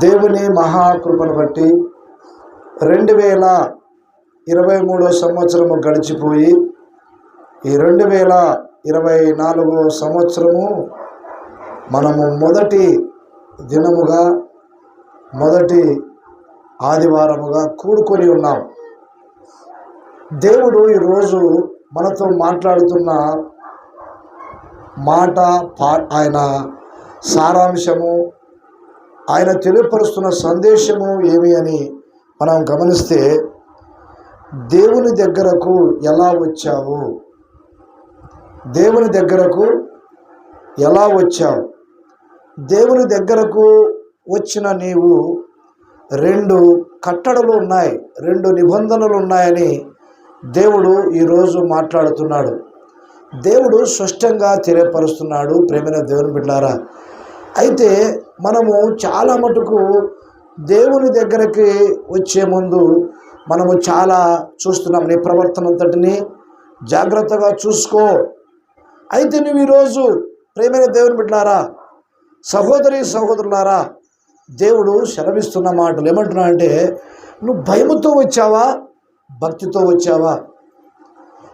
దేవుని మహాకృపను బట్టి రెండు వేల ఇరవై మూడో సంవత్సరము గడిచిపోయి ఈ రెండు వేల ఇరవై నాలుగో సంవత్సరము మనము మొదటి దినముగా మొదటి ఆదివారముగా కూడుకొని ఉన్నాం. దేవుడు ఈరోజు మనతో మాట్లాడుతున్న మాట పా ఆయన సారాంశము ఆయన తెలియపరుస్తున్న సందేశము ఏమి అని మనం గమనిస్తే దేవుని దగ్గరకు ఎలా వచ్చావు? దేవుని దగ్గరకు ఎలా వచ్చావు? దేవుని దగ్గరకు వచ్చిన నీవు రెండు కట్టడలు ఉన్నాయి రెండు నిబంధనలు ఉన్నాయని దేవుడు ఈరోజు మాట్లాడుతున్నాడు. దేవుడు స్పష్టంగా తెలియపరుస్తున్నాడు ప్రేమైన దేవుని బిడ్డారా. అయితే మనము చాలా మటుకు దేవుని దగ్గరికి వచ్చే ముందు మనము చాలా చూస్తున్నాం నీ ప్రవర్తన అంతటిని. జాగ్రత్తగా చూసుకో. అయితే నువ్వు ఈరోజు ప్రేమైన దేవుని బిడ్డారా సహోదరి సహోదరులారా దేవుడు శరవిస్తున్న మాటలు ఏమంటున్నా అంటే నువ్వు భయముతో వచ్చావా భక్తితో వచ్చావా?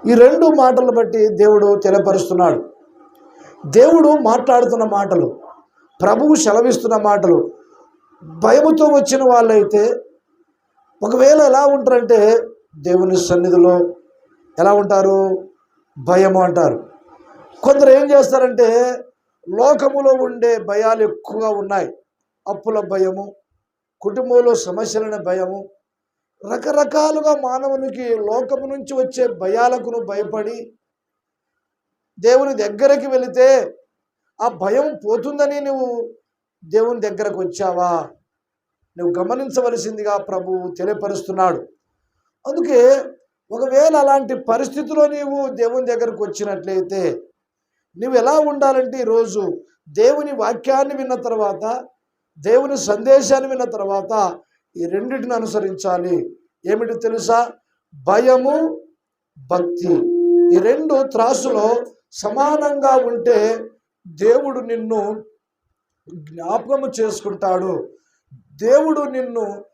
ఈ రెండు మాటలు బట్టి దేవుడు తెలియపరుస్తున్నాడు. దేవుడు మాట్లాడుతున్న మాటలు ప్రభువు సెలవిస్తున్న మాటలు. భయముతో వచ్చిన వాళ్ళైతే ఒకవేళ ఎలా ఉంటారంటే దేవుని సన్నిధిలో ఎలా ఉంటారు? భయము అంటారు. కొందరు ఏం చేస్తారంటే లోకములో ఉండే భయాలు ఎక్కువగా ఉన్నాయి. అప్పుల భయము కుటుంబంలో సమస్యలనే భయము రకరకాలుగా మానవునికి లోకము నుంచి వచ్చే భయాలకును భయపడి దేవుని దగ్గరికి వెళితే ఆ భయం పోతుందని నువ్వు దేవుని దగ్గరకు వచ్చావా? నువ్వు గమనించవలసిందిగా ప్రభు తెలియపరుస్తున్నాడు. అందుకే ఒకవేళ అలాంటి పరిస్థితిలో నీవు దేవుని దగ్గరకు వచ్చినట్లయితే నువ్వు ఎలా ఉండాలంటే ఈరోజు దేవుని వాక్యాన్ని విన్న తర్వాత దేవుని సందేశాన్ని విన్న తర్వాత ఈ రెండింటిని అనుసరించాలి. ఏమిటి తెలుసా? భయము భక్తి. ఈ రెండు త్రాసులో సమానంగా ఉంటే దేవుడు నిన్ను జ్ఞాపకము చేసుకుంటాడు. దేవుడు నిన్ను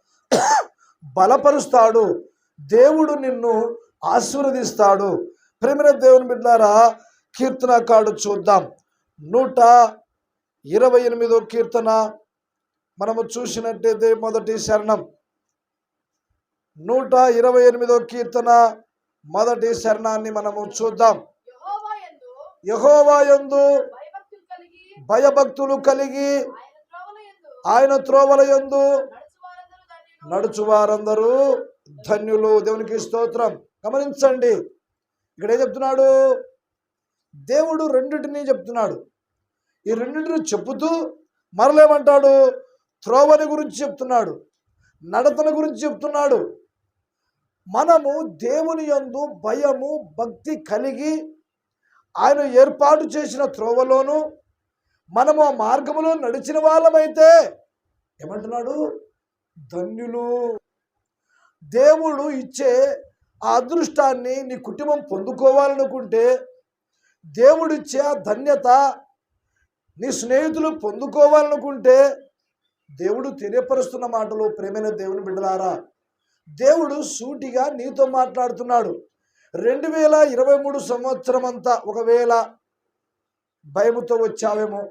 బలపరుస్తాడు. దేవుడు నిన్ను ఆశీర్వదిస్తాడు. ప్రేమిన దేవుని బిడ్డారా కీర్తనకాడు చూద్దాం. నూట ఇరవై ఎనిమిదో కీర్తన మనము చూసినట్టయితే మొదటి శరణం. నూట ఇరవై ఎనిమిదో కీర్తన మొదటి శరణాన్ని మనము చూద్దాం. యెహోవాయందు భయభక్తులు కలిగి కలిగి ఆయన త్రోవల యందు నడుచువారందరూ ధన్యులు. దేవునికి స్తోత్రం. గమనించండి. ఇక్కడ ఏం చెప్తున్నాడు? దేవుడు రెండింటిని చెప్తున్నాడు. ఈ రెండింటిని చెబుతూ మరలేమంటాడు? త్రోవని గురించి చెప్తున్నాడు. నడతన గురించి చెప్తున్నాడు. మనము దేవుని యందు భయము భక్తి కలిగి ఆయన ఏర్పాటు చేసిన త్రోవలోను మనము ఆ మార్గములో నడిచిన వాళ్ళమైతే ఏమంటున్నాడు? ధన్యులు. దేవుడు ఇచ్చే ఆ అదృష్టాన్ని నీ కుటుంబం పొందుకోవాలనుకుంటే దేవుడిచ్చే ఆ ధన్యత నీ స్నేహితులు పొందుకోవాలనుకుంటే దేవుడు తెలియపరుస్తున్న మాటలు. ప్రేమైన దేవుని బిడ్డలారా దేవుడు సూటిగా నీతో మాట్లాడుతున్నాడు. రెండు వేల ఇరవై మూడు సంవత్సరం అంతా ఒకవేళ భయముతో వచ్చావేమో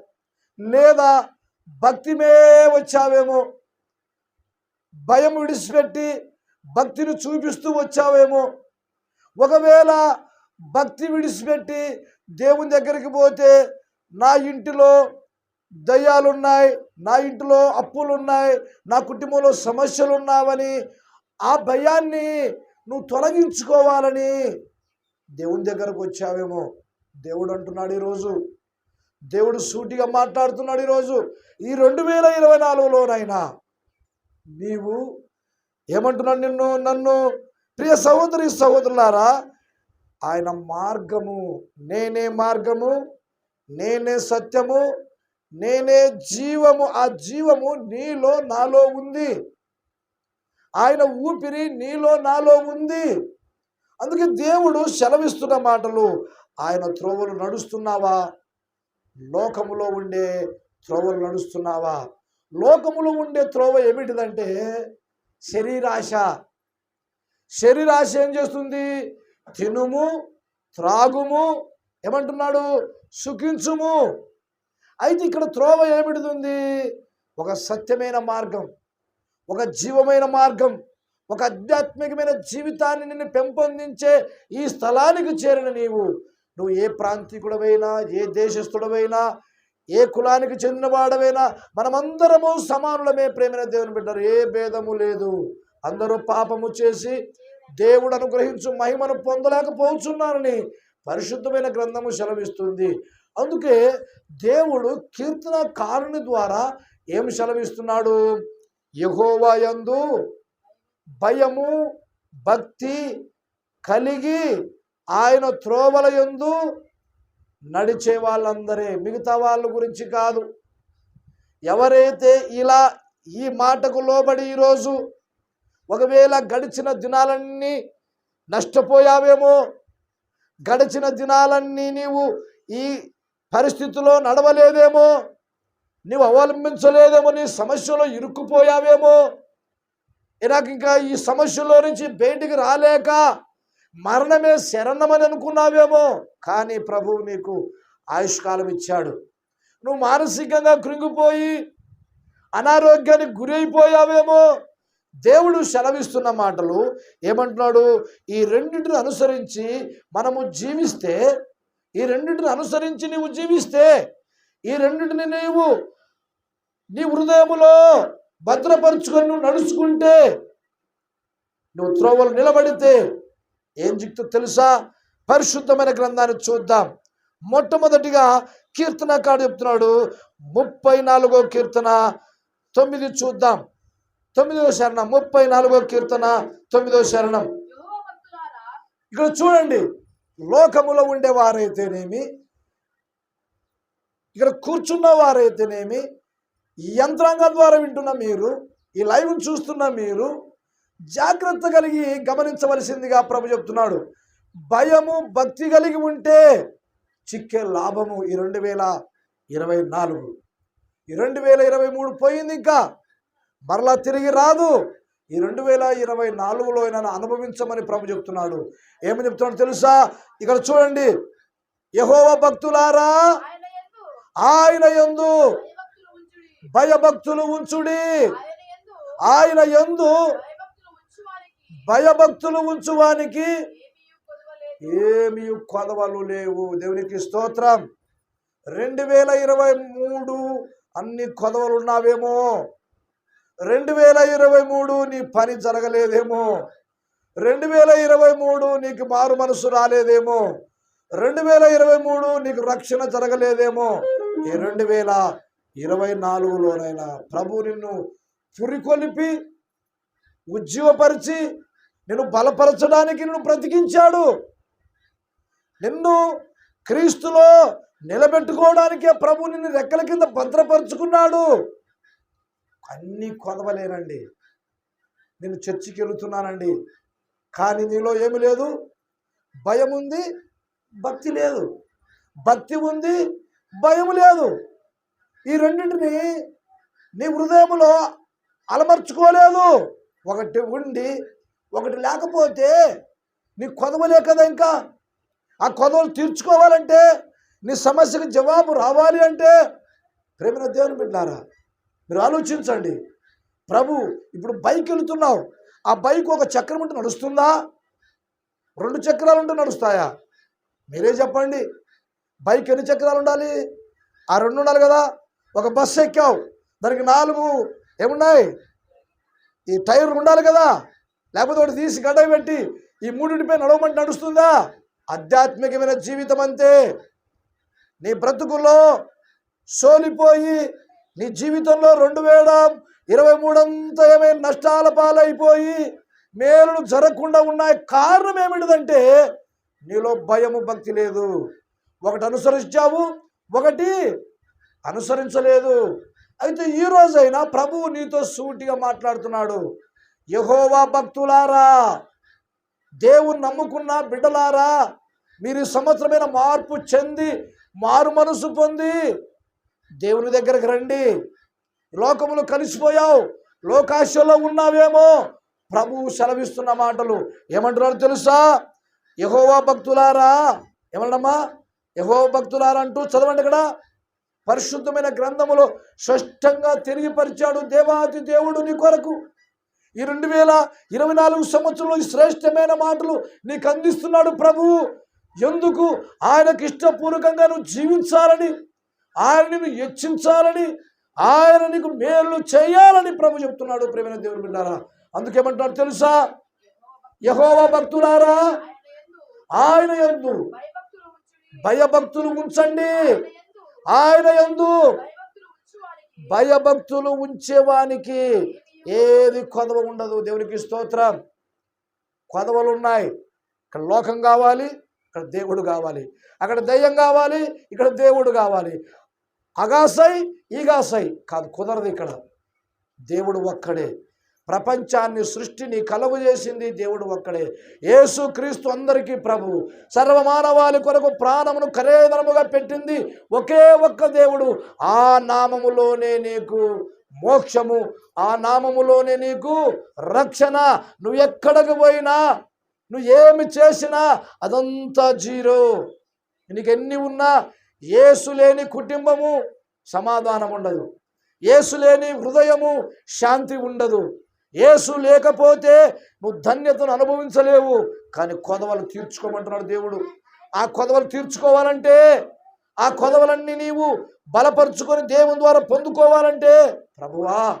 లేదా భక్తిమే వచ్చావేమో భయం విడిచిపెట్టి భక్తిని చూపిస్తూ వచ్చావేమో ఒకవేళ భక్తి విడిచిపెట్టి దేవుని దగ్గరికి పోతే నా ఇంటిలో దయ్యాలున్నాయి నా ఇంటిలో అప్పులున్నాయి నా కుటుంబంలో సమస్యలు ఉన్నావని ఆ భయాన్ని నువ్వు తొలగించుకోవాలని దేవుని దగ్గరకు వచ్చావేమో. దేవుడు అంటున్నాడు ఈరోజు. దేవుడు సూటిగా మాట్లాడుతున్నాడు ఈరోజు. ఈ రెండు వేల ఇరవై నాలుగులోనైనా నీవు ఏమంటున్నాడు నిన్ను? నన్ను ప్రియ సహోదరి సహోదరులారా ఆయన మార్గము నేనే మార్గము నేనే సత్యము నేనే జీవము ఆ జీవము నీలో నాలో ఉంది. ఆయన ఊపిరి నీలో నాలో ఉంది. అందుకే దేవుడు సెలవిస్తున్న మాటలు ఆయన త్రోవలు నడుస్తున్నావా? లోకములో ఉండే త్రోవలు నడుస్తున్నావా? లోకములో ఉండే త్రోవ ఏమిటిదంటే శరీరాశ. శరీరాశ ఏం చేస్తుంది? తినుము త్రాగుము ఏమంటున్నాడు? సుఖించుము. అయితే ఇక్కడ త్రోవ ఏమిటిది ఒక సత్యమైన మార్గం ఒక జీవమైన మార్గం ఒక ఆధ్యాత్మికమైన జీవితాన్ని నిన్ను పెంపొందించే ఈ స్థలానికి చేరిన నీవు. నువ్వు ఏ ప్రాంతీకుడవైనా ఏ దేశస్థుడవైనా ఏ కులానికి చెందినవాడవైనా మనమందరము సమానులమే ప్రేమైన దేవుని బిడ్డరు. ఏ భేదము లేదు. అందరూ పాపము చేసి దేవుడు అనుగ్రహించు మహిమను పొందలేకపోతున్నారని పరిశుద్ధమైన గ్రంథము సెలవిస్తుంది. అందుకే దేవుడు కీర్తన కారుని ద్వారా ఏం సెలవిస్తున్నాడు? యహోవాయందు భయము భక్తి కలిగి ఆయన త్రోవల యందు నడిచే వాళ్ళందరే. మిగతా వాళ్ళ గురించి కాదు. ఎవరైతే ఇలా ఈ మాటకు లోబడి ఈరోజు ఒకవేళ గడిచిన దినాలన్నీ నష్టపోయావేమో గడిచిన దినాలన్నీ నీవు ఈ పరిస్థితిలో నడవలేదేమో నీవు అవలంబించలేదేమో నీ సమస్యలో ఇరుక్కుపోయావేమో నాకు ఇంకా ఈ సమస్యలో నుంచి బయటికి రాలేక మరణమే శరణమని అనుకున్నావేమో కానీ ప్రభువు నీకు ఆయుష్కాలం ఇచ్చాడు. నువ్వు మానసికంగా కృంగిపోయి అనారోగ్యానికి గురైపోయావేమో దేవుడు సెలవిస్తున్న మాటలు ఏమంటున్నాడు? ఈ రెండింటిని అనుసరించి మనము జీవిస్తే ఈ రెండింటిని అనుసరించి నీవు జీవిస్తే ఈ రెండింటిని నీవు నీ హృదయములో భద్రపరుచుకొని నువ్వు నడుచుకుంటే నువ్వు త్రోవలు నిలబడితే ఏం జిక్తో తెలుసా? పరిశుద్ధమైన గ్రంథాన్ని చూద్దాం. మొట్టమొదటిగా కీర్తనకాడు చెప్తున్నాడు. ముప్పై నాలుగో కీర్తన తొమ్మిది చూద్దాం. తొమ్మిదవ శరణం ముప్పై నాలుగో కీర్తన తొమ్మిదవ శరణం. ఇక్కడ చూడండి లోకములో ఉండేవారైతేనేమి ఇక్కడ కూర్చున్న వారైతేనేమి ఈ యంత్రాంగం ద్వారా వింటున్న మీరు ఈ లైవ్ చూస్తున్న మీరు జాగ్రత్త కలిగి గమనించవలసిందిగా ప్రభు చెప్తున్నాడు. భయము భక్తి కలిగి ఉంటే చిక్కే లాభము. ఈ రెండు వేల ఇరవై నాలుగు. ఈ రెండు వేల ఇరవై మూడు పోయింది ఇంకా. మరలా తిరిగి రాదు. ఈ రెండు వేల ఇరవై నాలుగులో నన్ను అనుభవించమని ప్రభు చెప్తున్నాడు. ఏమని చెప్తున్నాడు తెలుసా? ఇక్కడ చూడండి. యహోవ భక్తులారా ఆయన యందు భయభక్తులు ఉంచుడి. ఆయన ఎందు ఆయన యందు భయభక్తులు ఉంచువానికి ఏమి ఏమీ కొదవలు లేవు. దేవునికి స్తోత్రం. రెండు వేల ఇరవై మూడు అన్ని కొదవలు ఉన్నావేమో? రెండు వేల ఇరవై మూడు నీ పని జరగలేదేమో? రెండు వేల ఇరవై మూడు నీకు మారు మనసు రాలేదేమో? రెండు వేల ఇరవై మూడు నీకు రక్షణ జరగలేదేమో? ఈ రెండు వేల ఇరవై నాలుగులోనైనా ప్రభు నిన్ను పురికొలిపి ఉజ్జీవపరిచి నిన్ను బలపరచడానికి నిన్ను బ్రతికించాడు. నిన్ను క్రీస్తులో నిలబెట్టుకోవడానికే ప్రభు నిన్ను రెక్కల కింద భద్రపరుచుకున్నాడు. అన్నీ కొదవలేనండి నేను చర్చికి వెళుతున్నానండి. కానీ నీలో ఏమి లేదు. భయం ఉంది భక్తి లేదు. భక్తి ఉంది భయం లేదు. ఈ రెండింటిని నీ హృదయంలో అలమర్చుకోలేదు. ఒకటి ఉండి ఒకటి లేకపోతే నీ కొదవలే కదా ఇంకా. ఆ కొదవలు తీర్చుకోవాలంటే నీ సమస్యకు జవాబు రావాలి అంటే ప్రేమిన దేవుని పెట్టినారా మీరు ఆలోచించండి. ప్రభు ఇప్పుడు బైక్ వెళుతున్నావు ఆ బైక్ ఒక చక్రం ఉంటే నడుస్తుందా? రెండు చక్రాలు ఉంటే నడుస్తాయా? మీరే చెప్పండి. బైక్ ఎన్ని చక్రాలు ఉండాలి? ఆ రెండు ఉండాలి కదా. ఒక బస్సు ఎక్కావు. దానికి నాలుగు ఏమున్నాయి? ఈ టైర్ ఉండాలి కదా. లేకపోతే ఒకటి తీసి గడ్డ పెట్టి ఈ మూడింటిపై నడవమంటే నడుస్తుందా? ఆధ్యాత్మికమైన జీవితం అంతే. నీ బ్రతుకులో సోలిపోయి నీ జీవితంలో రెండు వేల ఇరవై మూడంతమే ఏమైనా నష్టాల పాలైపోయి మేలులు జరగకుండా ఉన్నాయి. కారణం ఏమిటిదంటే నీలో భయము భక్తి లేదు. ఒకటి అనుసరించావు ఒకటి అనుసరించలేదు. అయితే ఈ రోజైనా ప్రభువు నీతో సూటిగా మాట్లాడుతున్నాడు. యహోవా భక్తులారా దేవుని నమ్ముకున్న బిడ్డలారా మీరు ఈ సంవత్సరమైన మార్పు చెంది మారు మనసు పొంది దేవుని దగ్గరకు రండి. లోకములు కలిసిపోయావు లోకాశలో ఉన్నావేమో ప్రభువు సెలవిస్తున్న మాటలు. ఏమంటున్నారు తెలుసా? యహోవా భక్తులారా ఏమన్నమ్మా? యహోవా భక్తులారా అంటూ చదవండి ఇక్కడ పరిశుద్ధమైన గ్రంథములో స్పష్టంగా తెలియపరిచాడు దేవాది దేవుడు నీ కొరకు. ఈ రెండు వేల ఇరవై నాలుగు సంవత్సరంలో ఈ శ్రేష్టమైన మాటలు నీకు అందిస్తున్నాడు ప్రభువు ఎందుకు? ఆయనకు ఇష్టపూర్వకంగా నువ్వు జీవించాలని ఆయనను హెచ్చించాలని ఆయన నీకు మేలు చేయాలని ప్రభు చెప్తున్నాడు ప్రేమైన దేవుడు బిడ్డారా. అందుకేమంటున్నాడు తెలుసా? యహోవా భక్తులారా ఆయన యందు భయభక్తులు ఉంచండి. ఆయన ఎందు యందు భయభక్తులు ఉంచేవానికి ఏది కొదవ ఉండదు. దేవునికి స్తోత్రం. కొదవలు ఉన్నాయి ఇక్కడ లోకం కావాలి ఇక్కడ దేవుడు కావాలి. అక్కడ దయ్యం కావాలి ఇక్కడ దేవుడు కావాలి. అగాసై ఈగాసై కాదు కుదరదు ఇక్కడ. దేవుడు ఒక్కడే. ప్రపంచాన్ని సృష్టిని కలుగు చేసింది దేవుడు ఒక్కడే. యేసు క్రీస్తు అందరికీ ప్రభువు సర్వమానవాళి కొరకు ప్రాణమును కరేదనముగా పెట్టింది ఒకే ఒక్క దేవుడు. ఆ నామములోనే నీకు మోక్షము ఆ నామములోనే నీకు రక్షణ. నువ్వు ఎక్కడికి పోయినా నువ్వు ఏమి చేసినా అదంతా జీరో. నీకెన్ని ఉన్నా ఏసు లేని కుటుంబము సమాధానం ఉండదు. ఏసు లేని హృదయము శాంతి ఉండదు. ఏసు లేకపోతే నువ్వు ధన్యతను అనుభవించలేవు. కానీ కొదవలు తీర్చుకోమంటున్నాడు దేవుడు. ఆ కొదవలు తీర్చుకోవాలంటే ఆ కొదవలన్నీ నీవు బలపరుచుకొని దేవుని ద్వారా పొందుకోవాలంటే ప్రభువా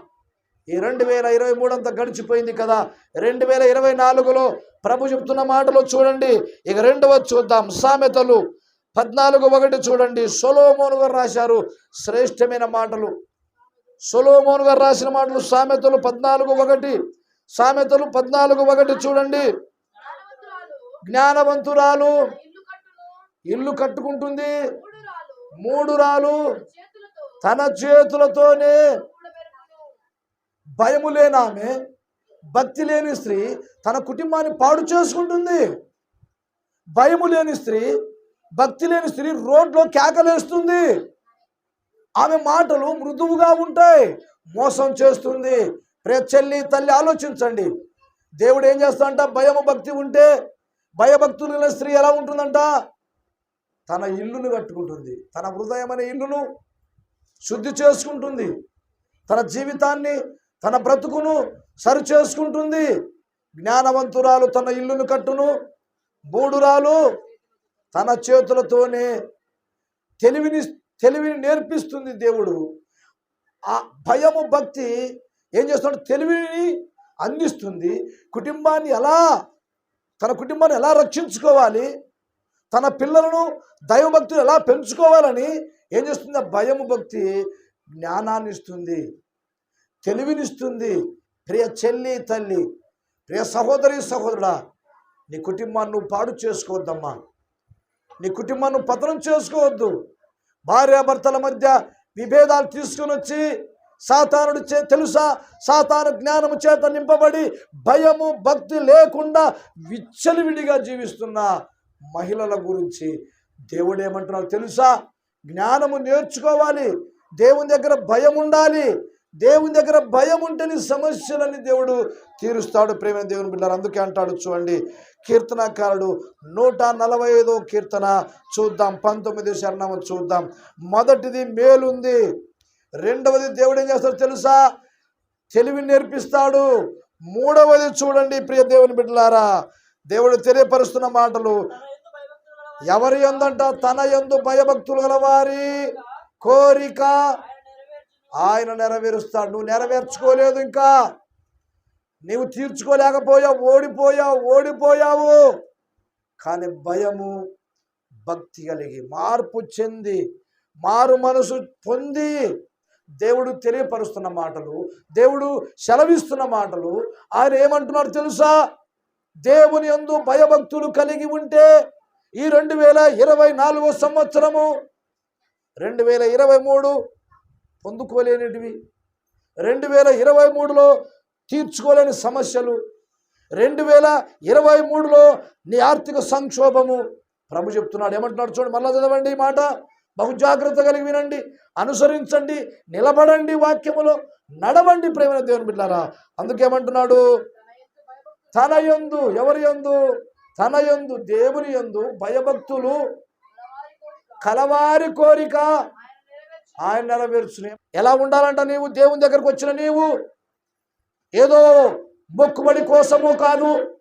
ఈ రెండు వేల ఇరవై మూడు అంతా గడిచిపోయింది కదా. రెండు వేల ఇరవై నాలుగులో ప్రభు చెప్తున్న మాటలు చూడండి. ఇక రెండవ చూద్దాం. సామెతలు పద్నాలుగు ఒకటి చూడండి. సొలోమోను గారు రాశారు శ్రేష్టమైన మాటలు. సొలోమోను గారు రాసిన మాటలు సామెతలు పద్నాలుగు ఒకటి. సామెతలు పద్నాలుగు ఒకటి చూడండి. జ్ఞానవంతురాలు ఇల్లు కట్టుకుంటుంది. మూడు రాలు. తన చేతులతోనే భయము లేనామె భక్తి లేని స్త్రీ తన కుటుంబాన్ని పాడు చేసుకుంటుంది. భయము లేని స్త్రీ భక్తి లేని స్త్రీ రోడ్లో కేకలేస్తుంది. ఆమె మాటలు మృదువుగా ఉంటాయి మోసం చేస్తుంది. ప్రే చెల్లి తల్లి ఆలోచించండి. దేవుడు ఏం చేస్తాడంట? భయము భక్తి ఉంటే భయభక్తులు స్త్రీ ఎలా ఉంటుందంట? తన ఇల్లును కట్టుకుంటుంది. తన హృదయం అనే ఇల్లును శుద్ధి చేసుకుంటుంది. తన జీవితాన్ని తన బ్రతుకును సరి చేసుకుంటుంది జ్ఞానవంతురాలు తన ఇల్లును కట్టును. బూడురాలు తన చేతులతోనే తెలివిని తెలివిని నేర్పిస్తుంది దేవుడు. ఆ భయము భక్తి ఏం చేస్తున్నాడు తెలివిని అందిస్తుంది. కుటుంబాన్ని ఎలా తన కుటుంబాన్ని ఎలా రక్షించుకోవాలి? తన పిల్లలను దైవభక్తులు ఎలా పెంచుకోవాలని ఏం చేస్తుంది? ఆ భయము భక్తి జ్ఞానాన్ని ఇస్తుంది. తెలివినిస్తుంది. ప్రియ చెల్లి తల్లి ప్రియ సహోదరి సహోదరుడా నీ కుటుంబాన్ని నువ్వు పాడు చేసుకోవద్దమ్మా. నీ కుటుంబాన్ని పతనం చేసుకోవద్దు. భార్యాభర్తల మధ్య విభేదాలు తీసుకుని వచ్చి సాతానుడు చే తెలుసా? సాతాను జ్ఞానము చేత నింపబడి భయము భక్తి లేకుండా విచ్చలివిడిగా జీవిస్తున్న. మహిళల గురించి దేవుడు ఏమంటున్నాడు తెలుసా? జ్ఞానము నేర్చుకోవాలి. దేవుని దగ్గర భయం ఉండాలి. దేవుని దగ్గర భయం ఉంటేనే సమస్యలని దేవుడు తీరుస్తాడు. ప్రేమ దేవుని బిడ్డారు అందుకే అంటాడు చూడండి కీర్తనకారుడు నూట నలభై ఐదో కీర్తన చూద్దాం. పంతొమ్మిది శరణము చూద్దాం. మొదటిది మేలుంది. రెండవది దేవుడు ఏం చేస్తాడు తెలుసా? తెలివి నేర్పిస్తాడు. మూడవది చూడండి ప్రియ దేవుని బిడ్డలారా దేవుడు తెలియపరుస్తున్న మాటలు ఎవరి ఎందంట తన ఎందు భయభక్తులు గలవారి కోరిక ఆయన నెరవేరుస్తాడు. నువ్వు నెరవేర్చుకోలేదు ఇంకా. నీవు తీర్చుకోలేకపోయావు ఓడిపోయావు ఓడిపోయావు. కానీ భయము భక్తి కలిగి మార్పు చెంది మారు మనసు పొంది దేవుడు తెలియపరుస్తున్న మాటలు దేవుడు సెలవిస్తున్న మాటలు. ఆయన ఏమంటున్నారు తెలుసా? దేవుని ఎందు భయభక్తులు కలిగి ఉంటే ఈ రెండు వేల ఇరవై నాలుగో సంవత్సరము రెండు వేల ఇరవై మూడు పొందుకోలేనిటివి. రెండు వేల ఇరవై మూడులో తీర్చుకోలేని సమస్యలు. రెండు వేల ఇరవై మూడులో నీ ఆర్థిక సంక్షోభము. ప్రభు చెప్తున్నాడు ఏమంటున్నాడు చూడండి మళ్ళా చదవండి ఈ మాట. బహు జాగ్రత్త కలిగి వినండి అనుసరించండి నిలబడండి వాక్యములో నడవండి ప్రేమ దేవుని బిడ్డారా. అందుకేమంటున్నాడు? తన యందు ఎవరి యందు? తన యందు దేవుని యందు భయభక్తులు కలవారి కోరిక కలవారి కోరిక ఆయన నెరవేర్చునే. ఎలా ఉండాలంట నీవు? దేవుని దగ్గరకు వచ్చిన నీవు? ఏదో మొక్కుబడి కోసము కాదు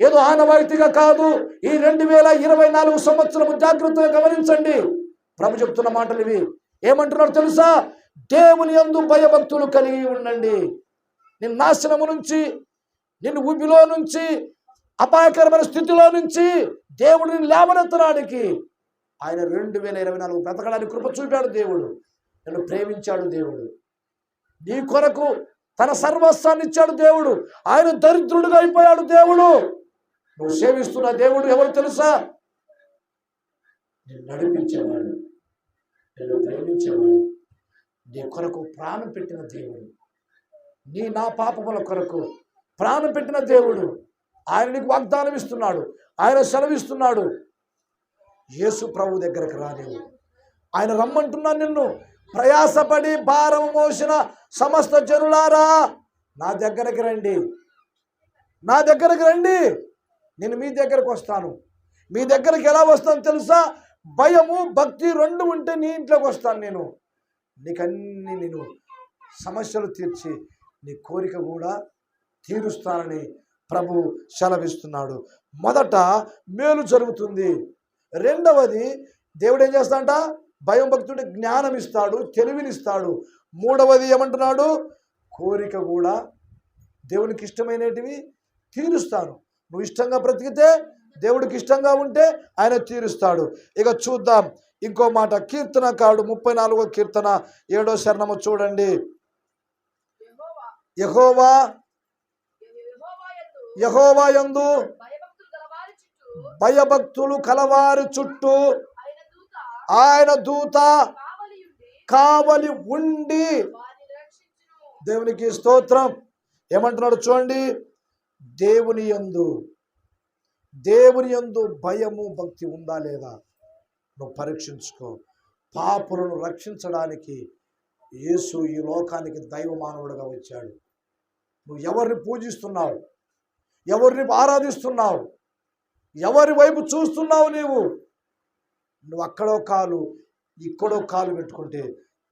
ఏదో ఆనవాయితీగా కాదు. ఈ రెండు వేల ఇరవై నాలుగు సంవత్సరము జాగ్రత్తగా గమనించండి. ప్రభు చెప్తున్న మాటలు ఇవి. ఏమంటున్నారు తెలుసా? దేవుని యందు భయభక్తులు కలిగి ఉండండి. నిన్ను నాశనము నుంచి నిన్ను ఊపిలో నుంచి అపాయకరమైన స్థితిలో నుంచి దేవుడిని లేవనెత్తడానికి ఆయన రెండు వేల ఇరవై నాలుగు బ్రతకడానికి కృప చూపాడు దేవుడు. నన్ను ప్రేమించాడు దేవుడు. నీ కొరకు తన సర్వస్వాన్ని ఇచ్చాడు దేవుడు. ఆయన దరిద్రుడుగా అయిపోయాడు దేవుడు. నువ్వు సేవిస్తున్న దేవుడు ఎవరు తెలుసా? నేను నడిపించేవాడు. నేను ప్రేమించేవాడు. నీ కొరకు ప్రాణం పెట్టిన దేవుడు. నీ నా పాపముల కొరకు ప్రాణం పెట్టిన దేవుడు. ఆయన నీకు వాగ్దానం ఇస్తున్నాడు. ఆయన సెలవిస్తున్నాడు యేసు ప్రభు దగ్గరకు రాలేవు ఆయన రమ్మంటున్నాను నిన్ను. ప్రయాసపడి భారం మోసిన సమస్త జనులారా నా దగ్గరికి రండి. నా దగ్గరికి రండి. నేను మీ దగ్గరకు వస్తాను. మీ దగ్గరికి ఎలా వస్తాను తెలుసా? భయము భక్తి రెండు ఉంటే నీ ఇంట్లోకి వస్తాను నేను. నీకన్నీ నేను సమస్యలు తీర్చి నీ కోరిక కూడా తీరుస్తానని ప్రభు సెలవిస్తున్నాడు. మొదట మేలు జరుగుతుంది. రెండవది దేవుడు ఏం చేస్తాడంట? భయం భక్తుడి జ్ఞానం ఇస్తాడు తెలివినిస్తాడు. మూడవది ఏమంటున్నాడు? కోరిక కూడా దేవునికి ఇష్టమైనటివి తీరుస్తాను. నువ్వు ఇష్టంగా బ్రతికితే దేవుడికి ఇష్టంగా ఉంటే ఆయన తీరుస్తాడు. ఇక చూద్దాం. ఇంకో మాట కీర్తన కాడు ముప్పై నాలుగో కీర్తన ఏడో శరణము చూడండి. యహోవా యహోవా యెహోవా యందు యహోవా యందు భయభక్తులు కలవారి చుట్టూ ఆయన దూత. కావలి ఉండి. దేవునికి స్తోత్రం. ఏమంటున్నాడు చూడండి. దేవుని యందు దేవుని యందు భయము భక్తి ఉందా లేదా? నువ్వు పరీక్షించుకో. పాపులను రక్షించడానికి యేసు ఈ లోకానికి దైవ మానవుడిగా వచ్చాడు. నువ్వు ఎవరిని పూజిస్తున్నావు? ఎవరిని ఆరాధిస్తున్నావు? ఎవరి వైపు చూస్తున్నావు నీవు? నువ్వు అక్కడో కాలు ఇక్కడో కాలు పెట్టుకుంటే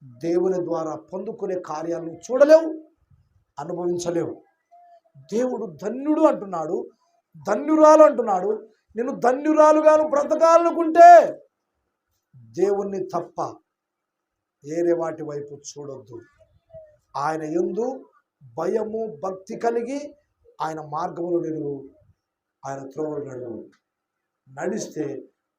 దేవుని ద్వారా పొందుకునే కార్యాలను చూడలేవు అనుభవించలేవు. దేవుడు ధన్యుడు అంటున్నాడు ధన్యురాలు అంటున్నాడు. నేను ధన్యురాలుగాను బ్రతకాలనుకుంటే దేవుణ్ణి తప్ప వేరే వాటి వైపు చూడొద్దు. ఆయన ఎందు భయము భక్తి కలిగి ఆయన మార్గములు నిలువు ఆయన త్రోవలు నడువు నడిస్తే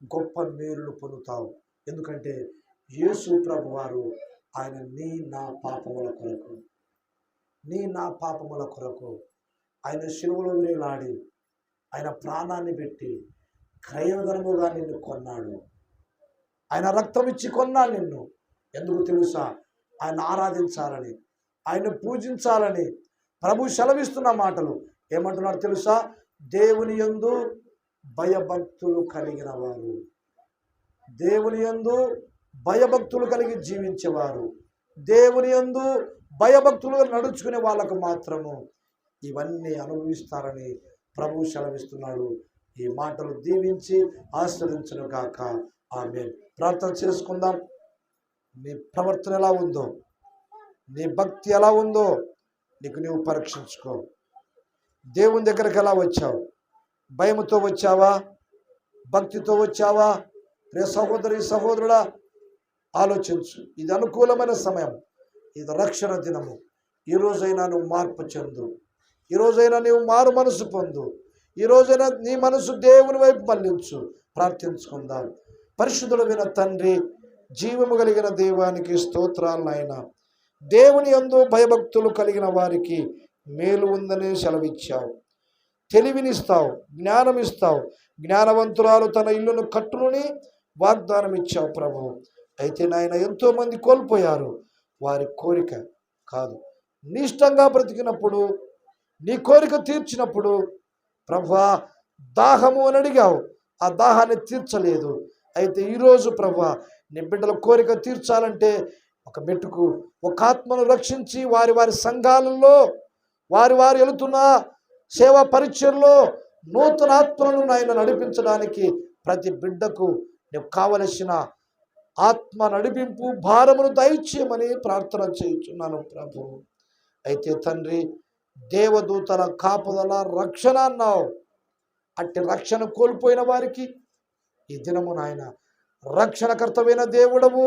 గొప్ప మేలులు పొందుతావు. ఎందుకంటే యేసు ప్రభు వారు ఆయన నీ నా పాపముల కొరకు నీ నా పాపముల కొరకు ఆయన శిలువలో వేలాడి ఆయన ప్రాణాన్ని పెట్టి క్రయధనముగా నిన్ను కొన్నాడు. ఆయన రక్తం ఇచ్చి కొన్నాడు నిన్ను. ఎందుకు తెలుసా? ఆయన ఆరాధించాలని ఆయన పూజించాలని ప్రభు సెలవిస్తున్న మాటలు. ఏమంటున్నారు తెలుసా? దేవుని యందు భయభక్తులు కలిగిన వారు దేవుని యందు భయభక్తులు కలిగి జీవించేవారు. దేవుని యందు భయభక్తులు నడుచుకునే వాళ్ళకు మాత్రము ఇవన్నీ అనుభవిస్తారని ప్రభు సెలవిస్తున్నాడు. ఈ మాటలు దీవించి ఆశ్రదించను కాక ఆమె ప్రార్థన చేసుకుందాం. నీ ప్రవర్తన ఎలా ఉందో? నీ భక్తి ఎలా ఉందో? నీకు నీవు పరీక్షించుకో. దేవుని దగ్గరకు ఎలా వచ్చావు? భయముతో వచ్చావా? భక్తితో వచ్చావా? రే సహోదరి సహోదరుడా ఆలోచించు. ఇది అనుకూలమైన సమయం. ఇది రక్షణ దినము. ఈ రోజైనా నువ్వు మార్పు చెందు. ఈరోజైనా నీవు మారు మనసు పొందు. ఈ నీ మనసు దేవుని వైపు మళ్ళించు. ప్రార్థించుకుందాం. పరిశుద్ధుల విన తండ్రి జీవము కలిగిన దేవానికి స్తోత్రాలనైనా దేవుని యందు భయభక్తులు కలిగిన వారికి మేలు ఉందని సెలవిచ్చావు. తెలివినిస్తావు జ్ఞానం ఇస్తావు జ్ఞానవంతురాలు తన ఇల్లును కట్టునుని వాగ్దానం ఇచ్చావు ప్రభు. అయితే నాయన ఎంతోమంది కోల్పోయారు. వారి కోరిక కాదు. నీష్టంగా బ్రతికినప్పుడు నీ కోరిక తీర్చినప్పుడు ప్రభా దాహము అని అడిగావు. ఆ దాహాన్ని తీర్చలేదు. అయితే ఈరోజు ప్రభా నీ బిడ్డల కోరిక తీర్చాలంటే ఒక మెట్టుకు ఒక ఆత్మను రక్షించి వారి వారి సంఘాలలో వారి వారు వెళుతున్న సేవా పరిచయంలో నూతన ఆత్మలను నాయన నడిపించడానికి ప్రతి బిడ్డకు నీకు కావలసిన ఆత్మ నడిపింపు భారమును దయచేయమని ప్రార్థన చేయుచున్నాను ప్రభు. అయితే తండ్రి దేవదూతల కాపుదల రక్షణ అన్నావు. అట్టి రక్షణ కోల్పోయిన వారికి ఈ దినము నాయన రక్షణకర్తమైన దేవుడవు.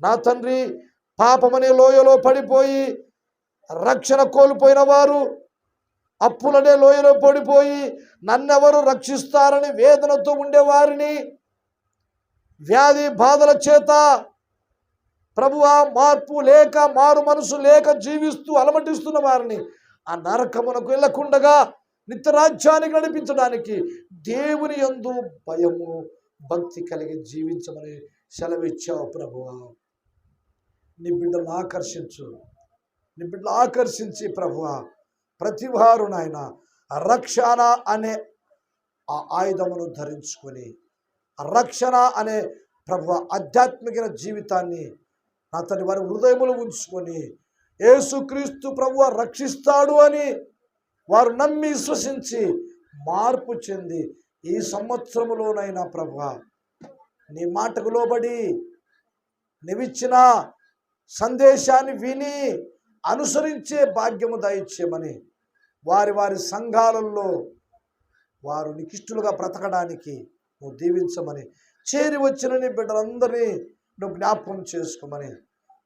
నా తండ్రి పాపమనే లోయలో పడిపోయి రక్షణ కోల్పోయిన వారు అప్పులనే లోయలో పడిపోయి నన్నెవరు రక్షిస్తారని వేదనతో ఉండేవారిని వ్యాధి బాధల చేత ప్రభువా మార్పు లేక మారు మనసు లేక జీవిస్తూ అలమటిస్తున్న వారిని ఆ నరకమునకు వెళ్ళకుండగా నిత్యరాజ్యానికి నడిపించడానికి దేవుని యందు భయము భక్తి కలిగి జీవించమని సెలవిచ్చావు ప్రభువా. నీ బిడ్డలు ఆకర్షించు. నీ బిడ్డలు ఆకర్షించి ప్రభు ప్రతి వారు నాయన రక్షణ అనే ఆ ఆయుధమును ధరించుకొని రక్షణ అనే ప్రభు ఆధ్యాత్మిక జీవితాన్ని అతని వారి హృదయములు ఉంచుకొని యేసుక్రీస్తు ప్రభు రక్షిస్తాడు అని వారు నమ్మి విశ్వసించి మార్పు చెంది ఈ సంవత్సరములోనైనా ప్రభు నీ మాటకు లోబడి నీవిచ్చిన సందేశాన్ని విని అనుసరించే భాగ్యము దయచేయమని వారి వారి సంఘాలలో వారు నికిష్టులుగా బ్రతకడానికి నువ్వు దీవించమని చేరి వచ్చిన నీ బిడ్డలందరినీ నువ్వు జ్ఞాపకం చేసుకోమని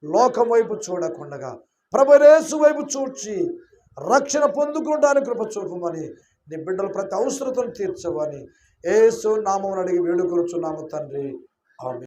లోకం వైపు చూడకుండగా ప్రభరేసు వైపు చూచి రక్షణ పొందుకోవడానికి కృప చూపమని నీ బిడ్డలు ప్రతి అవసరతను తీర్చవని ఏసు నామం అడిగి వేడుకొలుచున్నాము తండ్రి. ఆమె